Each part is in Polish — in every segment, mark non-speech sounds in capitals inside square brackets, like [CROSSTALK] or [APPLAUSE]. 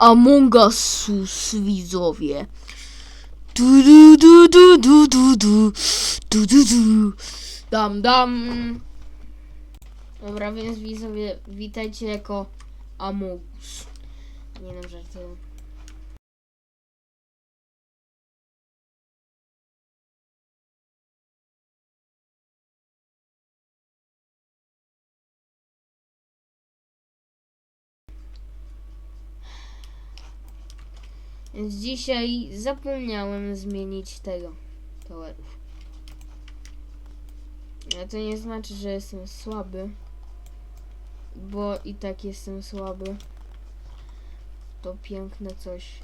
Among Us widzowie. Du du du du du du du du du du dam dam. Dobra, więc widzowie, witajcie jako Amogus. Nie wiem, że Więc dzisiaj zapomniałem zmienić tego towerów. A to nie znaczy, że jestem słaby. Bo i tak jestem słaby. To piękne coś.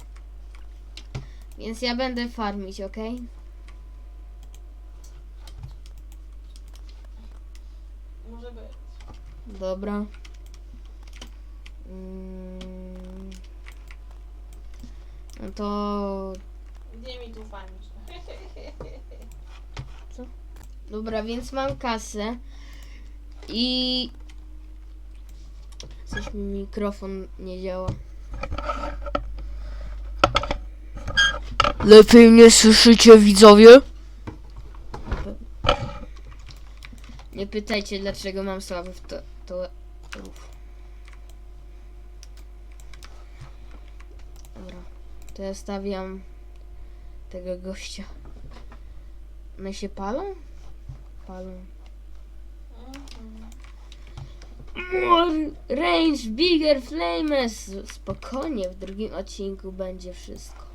Więc ja będę farmić, ok? Może być. Dobra. Mm. No to Gdzie mi tu fanisz? [LAUGHS] Dobra, więc mam kasę i coś mi mikrofon nie działa. Lepiej mnie słyszycie, widzowie? Nie pytajcie, dlaczego mam słaby w to. to... Uf. Dobra, to ja stawiam tego gościa. One się palą? Palą. More range, bigger flames. Spokojnie, w drugim odcinku będzie wszystko.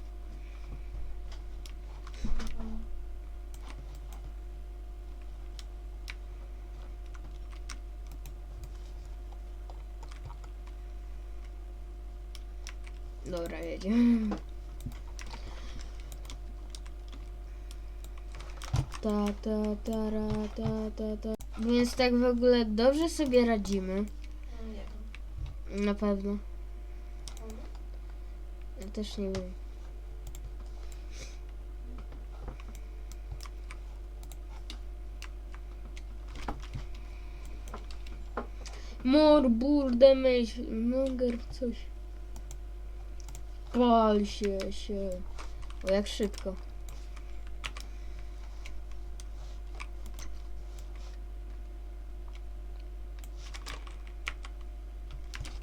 Dobra, jedziemy. Ta, ta, ta, ra, ta, ta, ta. Więc tak w ogóle dobrze sobie radzimy. No. Na pewno. Ja też nie wiem. Mor, burde, myśl, monger, coś. Pal się, się. O, jak szybko.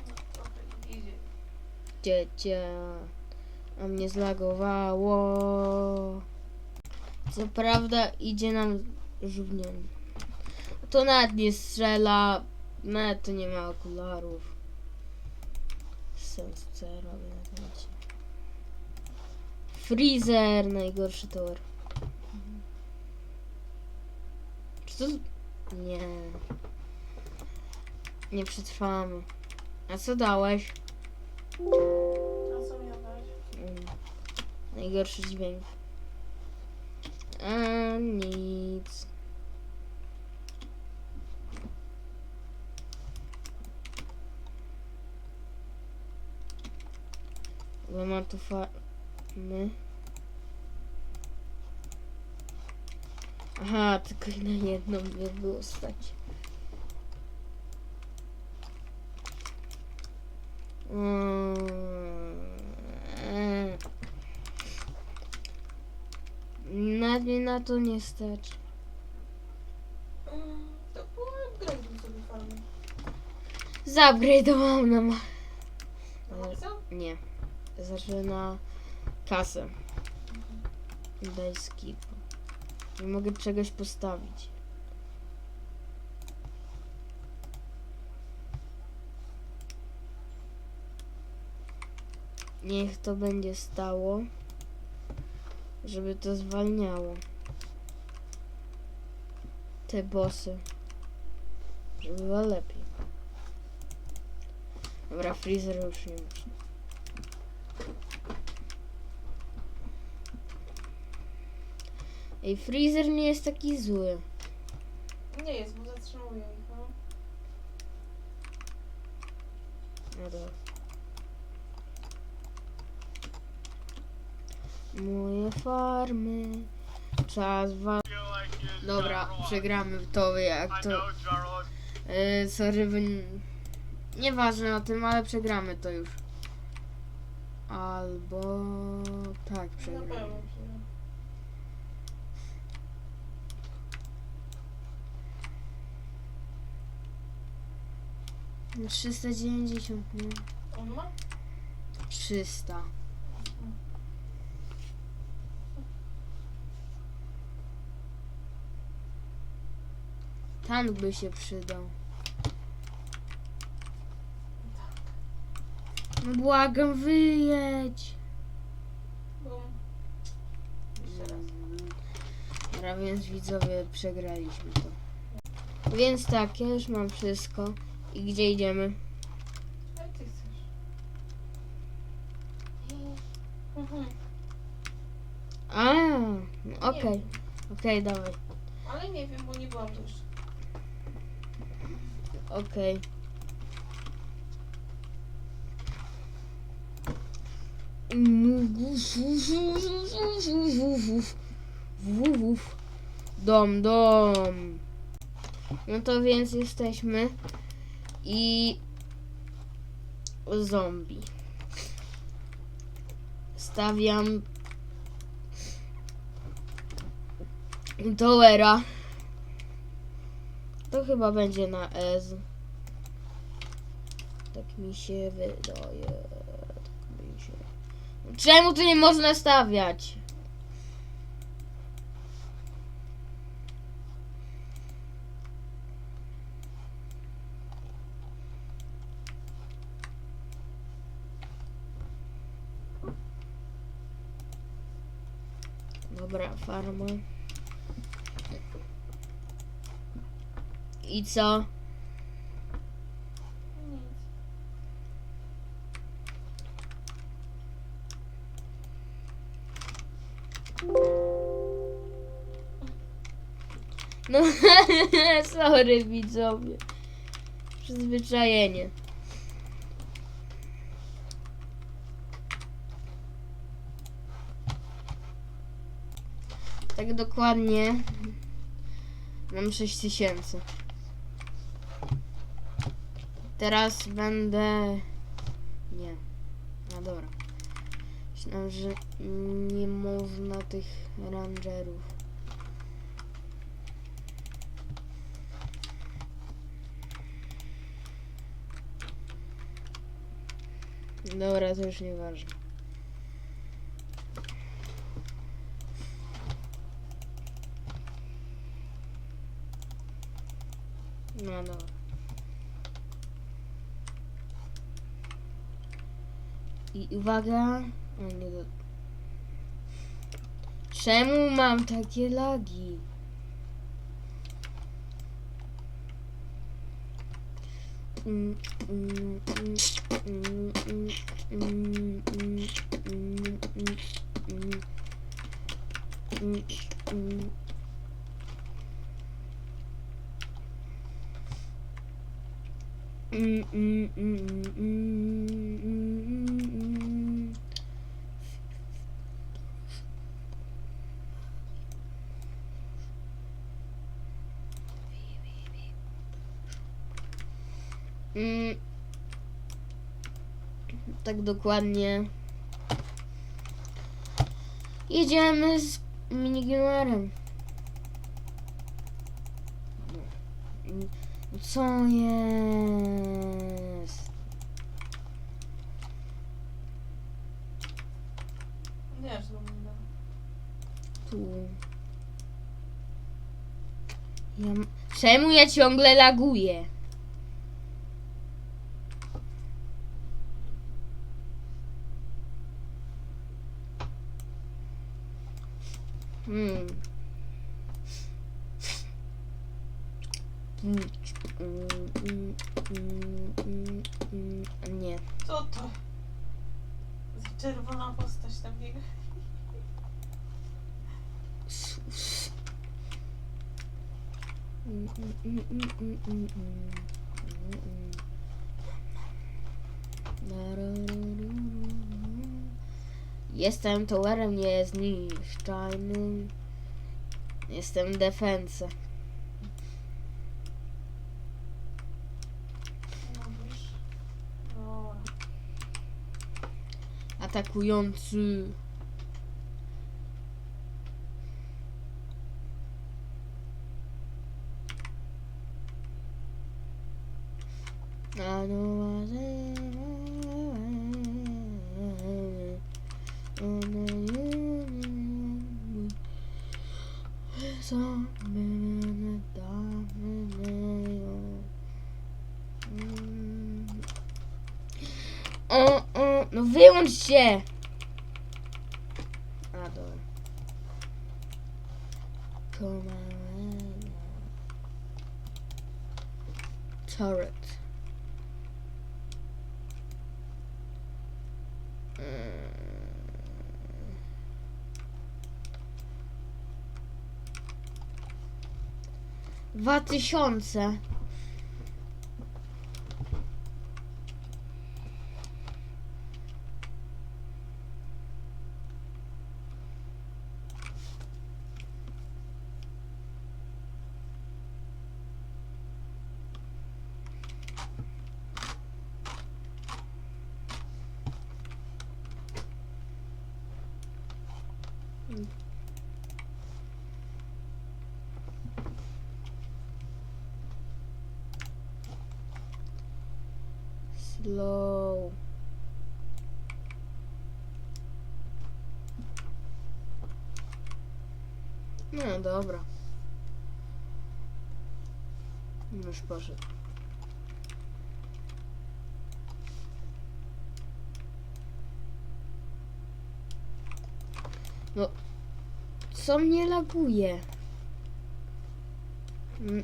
No, trochę idzie. Dziecię. A mnie zlagowało. Co prawda idzie nam żółwniony. To nawet nie strzela. Nawet to nie ma okularów. Sens co ja robię na odcinku. Freezer, najgorszy tower. Czy to... Nie. Nie przetrwamy. A co dałeś? Mm. Najgorszy dźwięk. A nic. Bo ma tu farmy. Aha, tylko na jedną mnie było stać. Na mnie na to nie stać. Mm, To było upgrade'uj sobie farmę. Zaupgrade'owałam na ma... Co? Nie. Znaczy na kasę. Daj skip. Nie mogę czegoś postawić. Niech to będzie stało, żeby to zwalniało. Te bossy. Żeby było lepiej. Dobra, freezer już nie muszę. Ej, freezer nie jest taki zły. Nie jest, bo zatrzymuję ich, no. No dobra. Moje farmy. Czas wa... Dobra, przegramy w to jak to... Yy, sorry, wy... Nieważne o tym, ale przegramy to już. Albo tak przegramy. No 390, nie? On ma? 300. Tank by się przydał. No błagam, wyjedź. Bum. Jeszcze raz. Dobra, więc widzowie, przegraliśmy to. Więc tak, ja już mam wszystko. I gdzie idziemy? Jak ty chcesz? Mhm. A, okej, okej, dawaj, Ale nie wiem, bo nie byłam tu jeszcze. Okej. Dom, dom. No to więc jesteśmy i zombie. Stawiam Towera. To chyba będzie na S. Tak mi się wydaje. Tak mi się... Czemu tu nie można stawiać? Dobra, farma. I co? No, [LAUGHS] sorry widzowie. Przyzwyczajenie. Tak dokładnie. Mam 6000. Teraz będę. Nie. No dobra. Myślałem, że nie można tych rangerów. Dobra, to już nieważne. No dobra. I uwaga. O, nie do... Czemu mam takie lagi? Mm, mm, mm, mm, mm, mm, mm, mm, mm, mm, mm. Mm, mm, mm, mm, mm. Mm. Tak dokładnie. Jedziemy z minigunnerem. Mm, Co jest? Nie, że to będę. Tu. Ja... Czemu ja ciągle laguję? Hmm. Nie. Co to? Za czerwona postać tam biega. Na Jestem towerem niezniszczalnym. Jestem defensa. Atakujący. I know I O, o, no wyłącz się! A, dobra. Turret. Dwa tysiące. Slow. No dobra. Już poszedł. No, co mnie laguje? Mm.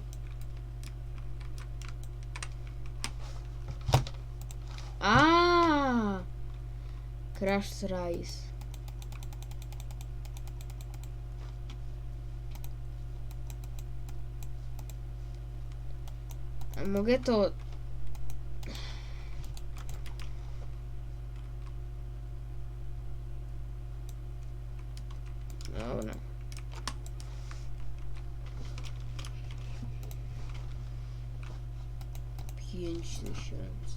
A, Crash Rice. A mogę to. Dobra. Pięć tysięcy.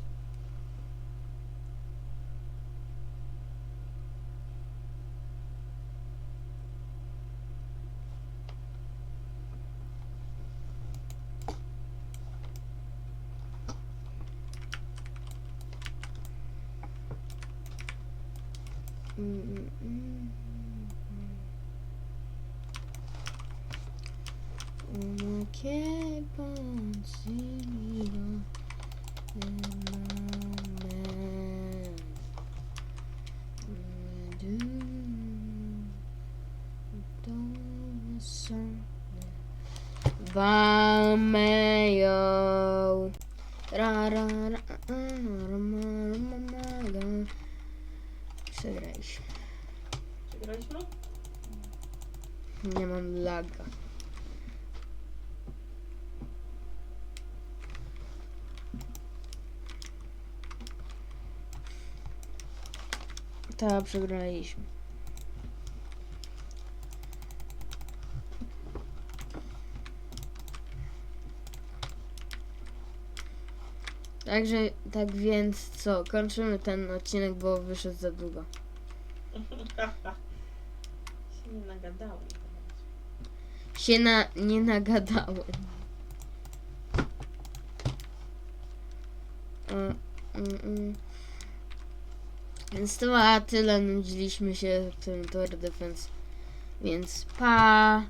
che pensiero sono va meglio ra ra ra Przegraliśmy. Przegraliśmy? Nie mam laga. Tak, przegraliśmy. Także, tak więc co, kończymy ten odcinek, bo wyszedł za długo. [LAUGHS] się nie nagadałem. Się na, nie nagadałem. Mm, mm, mm. Więc to a tyle, nudziliśmy się w tym Tour Defense. Więc pa!